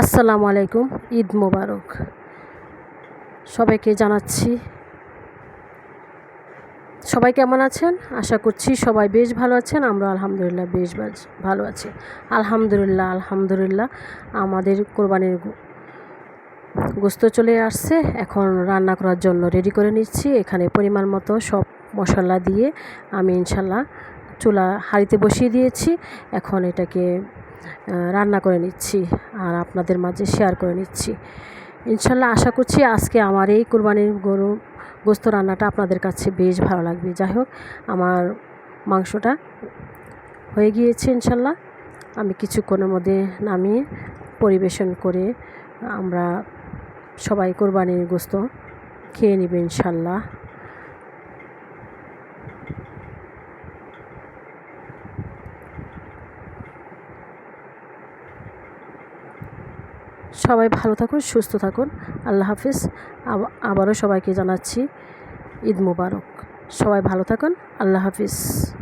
আসসালামু আলাইকুম, ঈদ মোবারক। সবাইকে জানাচ্ছি, সবাই কেমন আছেন? আশা করছি সবাই বেশ ভালো আছেন আমরা আলহামদুলিল্লাহ বেশ ভালো আছি। আলহামদুলিল্লাহ আলহামদুলিল্লাহ, আমাদের কোরবানির গোস্ত চলে আসছে, এখন রান্না করার জন্য রেডি করে নিচ্ছি। এখানে পরিমাণ মতো সব মশলা দিয়ে আমি ইনশাল্লাহ চুলা হাঁড়িতে বসিয়ে দিয়েছি। এখন এটাকে রান্না করে নিচ্ছি আর আপনাদের মাঝে শেয়ার করে নিচ্ছি। ইনশাল্লাহ আশা করছি আজকে আমার এই কোরবানির গরু, গোস্ত রান্নাটা আপনাদের কাছে বেশ ভালো লাগবে। যাই হোক, আমার মাংসটা হয়ে গিয়েছে ইনশাল্লাহ। আমি কিছুক্ষণের মধ্যে নামিয়ে পরিবেশন করে আমরা সবাই কোরবানির গোস্ত খেয়ে নেবে ইনশাল্লাহ। সবাই ভালো থাকুন, সুস্থ থাকুন। আল্লাহ হাফিজ। আব- আবারও সবাইকে জানাচ্ছি ঈদ মুবারক। সবাই ভালো থাকুন। আল্লাহ হাফিজ।